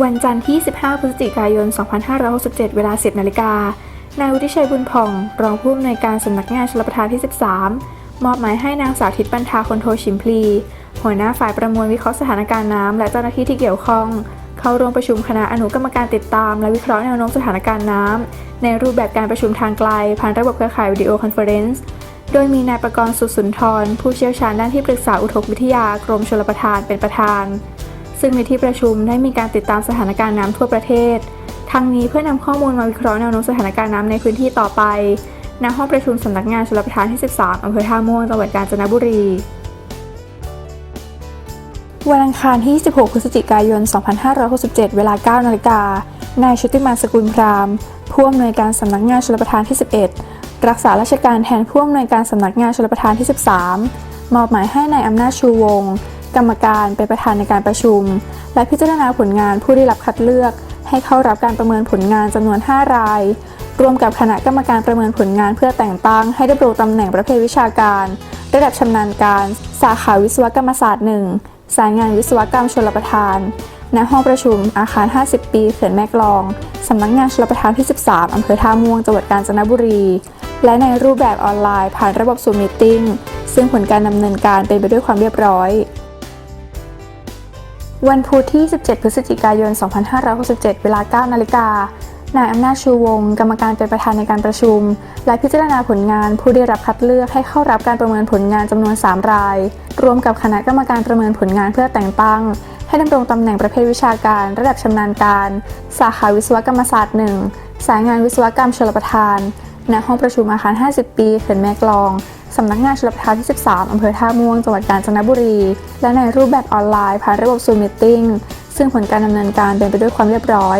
วันจันทร์ที่ 15 พฤศจิกายน 2567 เวลา 10 นาฬิกา นายวุฒิชัยบุญผ่อง รองผู้อำนวยการสำนักงานชลประทานที่ 13 มอบหมายให้นางสาวทิตปันทาคนโทชิมพลี หัวหน้าฝ่ายประมวลวิเคราะห์สถานการณ์น้ำและเจ้าหน้าที่ที่เกี่ยวข้อง เข้าร่วมประชุมคณะอนุกรรมการติดตาม และวิเคราะห์แนวโน้มสถานการณ์น้ำในรูปแบบการประชุมทางไกล ผ่านระบบเครือข่ายวิดีโอคอนเฟอเรนซ์โดยมีนายประกรณ์สุสุนทร ผู้เชี่ยวชาญด้านที่ปรึกษาอุทกวิทยากรมชลประทานเป็นประธาน ซึ่งในที่ประชุมได้มีการติดตามสถานการณ์น้ำทั่วประเทศ ทั้งนี้เพื่อนำข้อมูลมาวิเคราะห์แนวโน้มสถานการณ์น้ำในพื้นที่ต่อไปณห้องประชุมสำนักงานชลประทานที่ 13อำเภอท่าม่วงจังหวัดกาญจนบุรีวันอังคารที่16พฤศจิกายน 2567 เวลา 9 นาฬิกา นายชุติมาสกุลพรามผู้อำนวยการสำนักงานชลประทานที่ 11 รักษาราชการแทนผู้อำนวยการสำนักงานชลประทานที่ 13 มอบหมายให้นายอำนาจชูวงศ์ กรรมการเป็นประธานในการประชุม และพิจารณาผลงานผู้ได้รับคัดเลือก ให้เข้ารับการประเมินผลงานจำนวน 5 ราย รวมกับคณะกรรมการประเมินผลงานเพื่อแต่งตั้ง ให้ดำรงตำแหน่งประเภทวิชาการ ระดับชำนาญการ สาขาวิศวกรรมศาสตร์1สายงานวิศวกรรมชลประทาน ณ ห้องประชุมอาคาร 50 ปีเขื่อนแม่กลอง สำนักงานชลประทานที่ 13 อำเภอท่าม่วง จังหวัดกาญจนบุรี และในรูปแบบออนไลน์ผ่านระบบซูมมิติ้งซึ่งผลการดำเนินการเป็นไปด้วยความเรียบร้อย วันพุธที่ 17 พฤศจิกายน 2567 เวลา 9 นาฬิกา นายอำนาจชูวงศ์กรรมการเป็นประธานในการประชุม และพิจารณาผลงานผู้ได้รับคัดเลือกให้เข้ารับการประเมินผลงานจำนวน 3 ราย รวมกับคณะกรรมการประเมินผลงานเพื่อแต่งตั้ง ให้ดำรงตำแหน่งประเภทวิชาการ ระดับชำนาญการ สาขาวิศวกรรมศาสตร์ 1 สายงานวิศวกรรมชลประทาน ณห้องประชุมอาคาร 50 ปีเขื่อนแม่กลอง สำนักงานชลประทานที่ 13 อำเภอท่าม่วง จังหวัดกาญจนบุรี และในรูปแบบออนไลน์ผ่านระบบซูมมิ팅ซึ่งผลการดำเนินการเป็นไปด้วยความเรียบร้อย